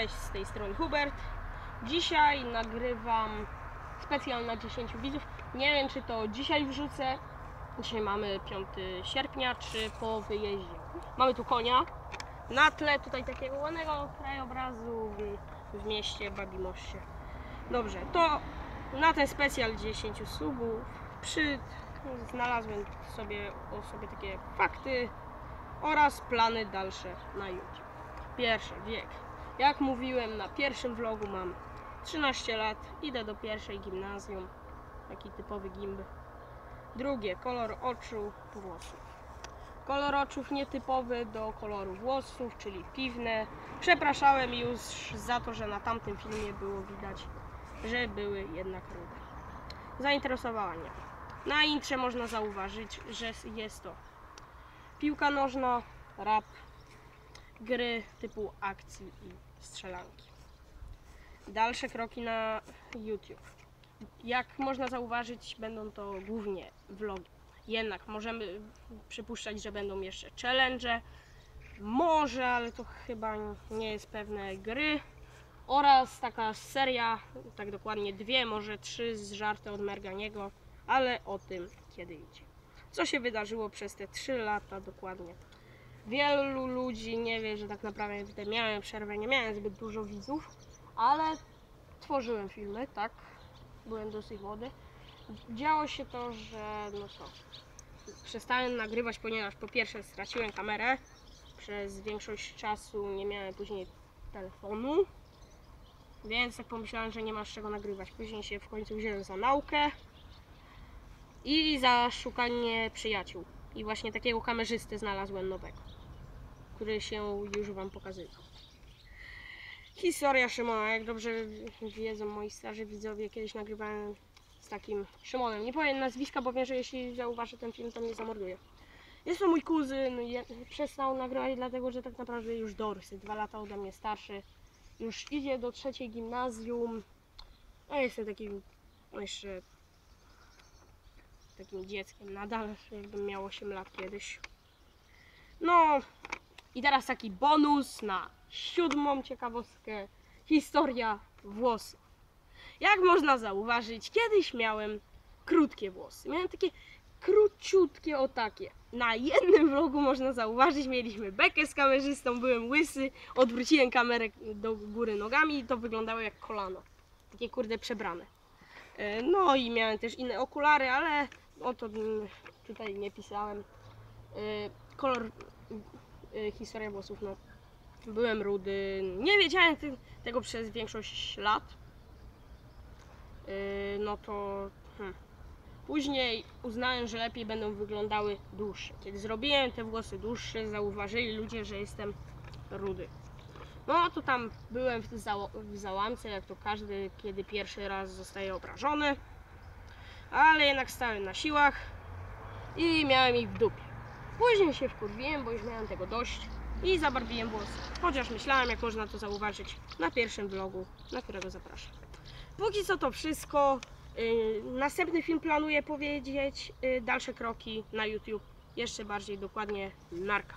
Cześć, z tej strony Hubert. Dzisiaj nagrywam specjal na 10 widzów. Nie wiem, czy to dzisiaj wrzucę. Dzisiaj mamy 5 sierpnia, czy po wyjeździe. Mamy tu konia. Na tle tutaj takiego ładnego krajobrazu w, w mieście Babimoście. Dobrze, to na ten specjal 10 subów przy, znalazłem sobie o sobie takie fakty oraz plany dalsze na YouTube. Pierwsze, wiek. Jak mówiłem, na pierwszym vlogu mam 13 lat, idę do pierwszej gimnazjum, taki typowy gimby. Drugie, kolor oczu, włosów. Kolor oczów nietypowy do koloru włosów, czyli piwne. Przepraszałem już za to, że na tamtym filmie było widać, że były jednak rude. Zainteresowała. Na intrze można zauważyć, że jest to piłka nożna, rap, gry typu akcji i strzelanki. Dalsze kroki na YouTube. Jak można zauważyć, będą to głównie vlogi. Jednak możemy przypuszczać, że będą jeszcze challenge, może, ale to chyba nie jest pewne gry. Oraz taka seria, tak dokładnie dwie, może trzy z żarty od Merganiego, ale o tym kiedy idzie. Co się wydarzyło przez te trzy lata dokładnie? Wielu ludzi nie wie, że tak naprawdę miałem przerwę, nie miałem zbyt dużo widzów, ale tworzyłem filmy, tak. Byłem dosyć młody. Działo się to, że no co, przestałem nagrywać, ponieważ po pierwsze straciłem kamerę, przez większość czasu nie miałem później telefonu, więc tak pomyślałem, że nie ma z czego nagrywać. Później się w końcu wziąłem za naukę i za szukanie przyjaciół. I właśnie takiego kamerzysty znalazłem nowego, który się już Wam pokazywał. Historia Szymona, jak dobrze wiedzą moi starzy widzowie, kiedyś nagrywałem z takim Szymonem. Nie powiem nazwiska, bo wiem, że jeśli zauważy ten film, to mnie zamorduje. Jest to mój kuzyn, przestał nagrywać dlatego, że tak naprawdę już dorsy, dwa lata ode mnie starszy. Już idzie do trzeciej gimnazjum. A jestem takim no jeszcze takim dzieckiem nadal, jakbym miał 8 lat kiedyś. No i teraz taki bonus na siódmą ciekawostkę. Historia włosów. Jak można zauważyć, kiedyś miałem krótkie włosy. Miałem takie króciutkie o takie. Na jednym vlogu można zauważyć, mieliśmy bekę z kamerzystą, byłem łysy, odwróciłem kamerę do góry nogami i to wyglądało jak kolano. Takie kurde przebrane. E, No i miałem też inne okulary, ale o to tutaj nie pisałem. E, Kolor, e, historia włosów, no. Byłem rudy, nie wiedziałem tego przez większość lat. E, No to hmm. później uznałem, że lepiej będą wyglądały dłuższe. Kiedy zrobiłem te włosy dłuższe, zauważyli ludzie, że jestem rudy. No to tam byłem w, zał- w załamce, jak to każdy, kiedy pierwszy raz zostaje obrażony. Ale jednak stałem na siłach i miałem ich w dupie. Później się wkurwiłem, bo już miałem tego dość i zabarwiłem włosy. Chociaż myślałem, jak można to zauważyć na pierwszym vlogu, na którego zapraszam. Póki co to wszystko. Yy, następny film planuję powiedzieć yy, dalsze kroki na YouTube. Jeszcze bardziej dokładnie narka.